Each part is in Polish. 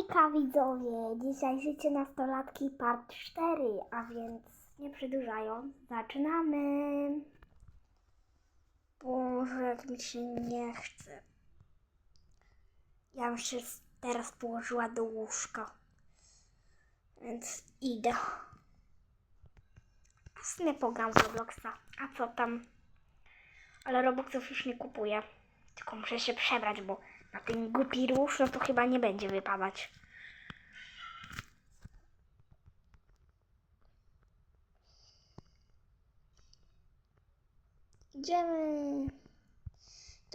Hejka widzowie! Dzisiaj życie nastolatki part 4, a więc nie przedłużając, zaczynamy. Boże, jak mi się nie chce. Ja bym się teraz położyła do łóżka. Więc idę. Sumie pogram w Robloxa. A co tam? Ale Robloxów już nie kupuję. Tylko muszę się przebrać, bo na ten głupi róż, no to chyba nie będzie wypadać. Idziemy.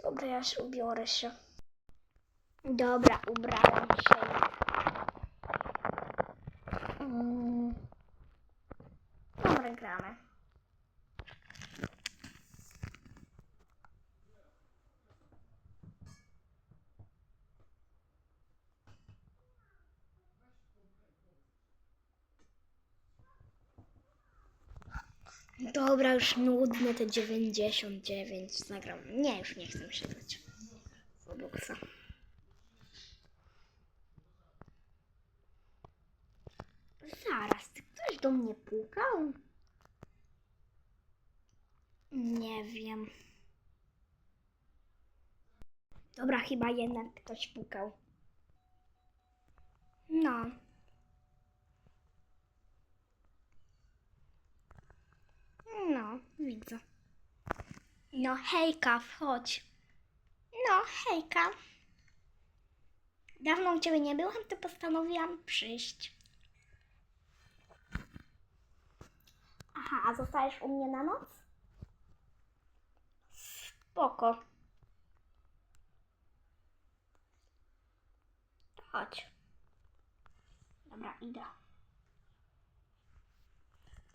Dobra, ja się ubiorę się. Dobra, ubrałem się. Mm. Dobra, gramy. Dobra, już nudne te 99 zagram. Nie, już nie chcę się Robloxa. Zaraz, czy ktoś do mnie pukał? Nie wiem. Dobra, chyba jednak ktoś pukał. No. No, widzę. No hejka, wchodź. No hejka. Dawno u Ciebie nie byłam, to postanowiłam przyjść. Aha, a zostajesz u mnie na noc? Spoko. Chodź. Dobra, idę.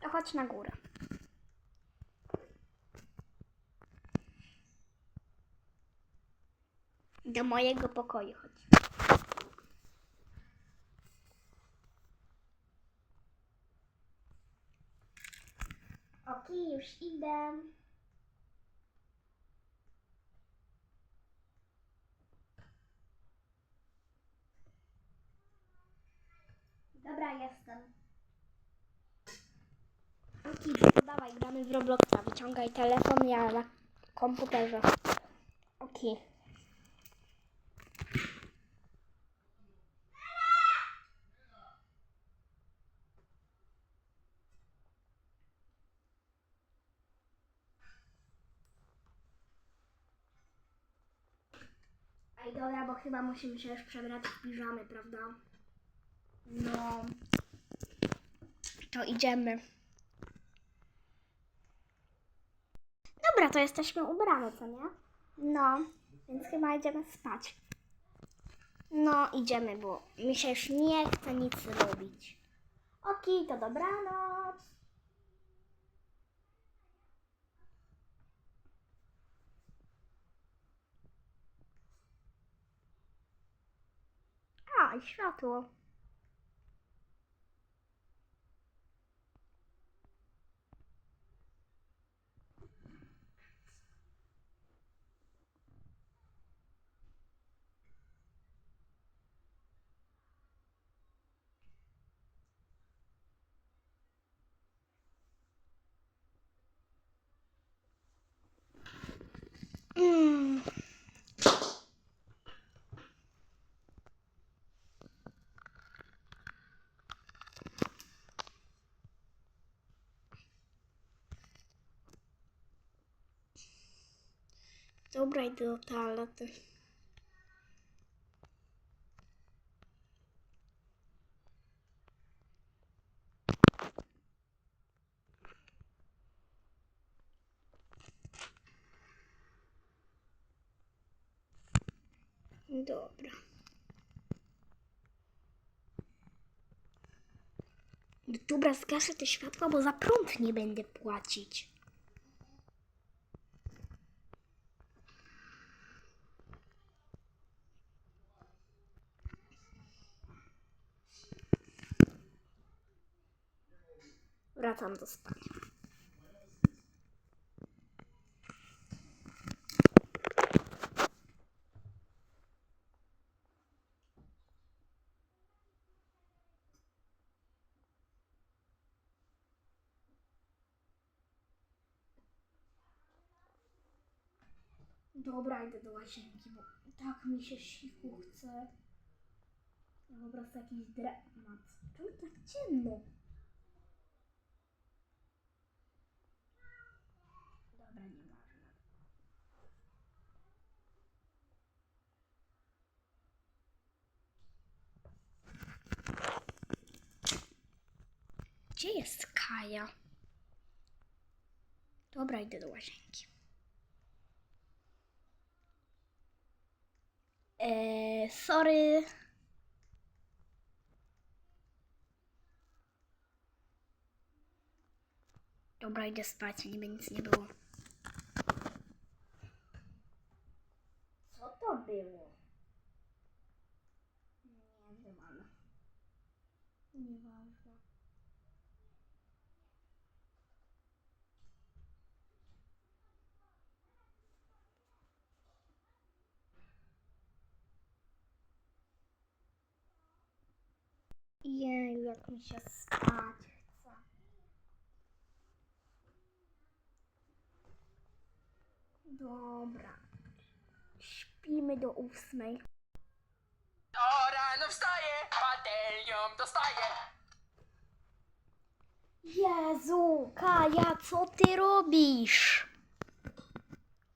To chodź na górę. Do mojego pokoju chodź. Okej, już idę. Dobra, jestem. Okej, dawaj, gramy w Robloxa. Wyciągaj telefon, ja na komputerze. Okej. Ej, dobra, bo chyba musimy się już przebrać w piżamy, prawda? No. To idziemy. Dobra, to jesteśmy ubrane, co nie? No, więc chyba idziemy spać. No, idziemy, bo mi się już nie chce nic robić. Okej, to dobranoc. włącz światło. Hmm. Dobra, idę do toalety. Dobra. Dobra, zgaszę te światła, bo za prąd nie będę płacić. Wracam do spania. Dobra, idę do łazienki, bo tak mi się siku chce. Wyobraź jakiś dramat. Czemu tak ciemno? Dobra. Gdzie jest Kaja? Dobra, idę do łazienki. Eee, sorry. Dobra, idę spać, niby nic nie było. Co to było? Nie wiem, ale... Nieważne. Jej, jak mi się spać chce. Dobra. Śpimy do ósmej. O rano wstaję, patelnią dostaję. Jezu, Kaja, co ty robisz?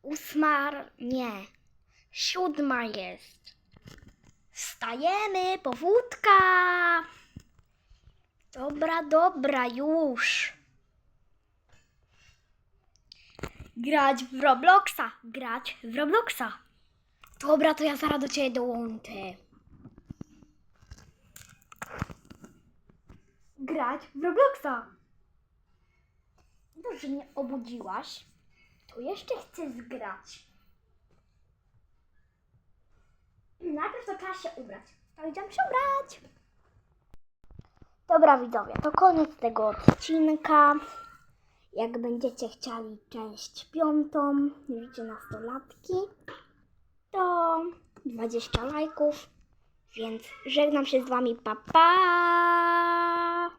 Ósma, nie, siódma jest. Wstajemy, powódka. Dobra, dobra, już. Grać w Robloxa, grać w Robloxa. Dobra, to ja zaraz do ciebie dołączę. grać w Robloxa. Dobrze mnie obudziłaś. To jeszcze chcę zgrać. Najpierw to trzeba się ubrać. To idziemy się ubrać. Dobra widzowie, to koniec tego odcinka. Jak będziecie chcieli część piątą, życie nastolatki, to 20 lajków. Więc żegnam się z wami, pa pa!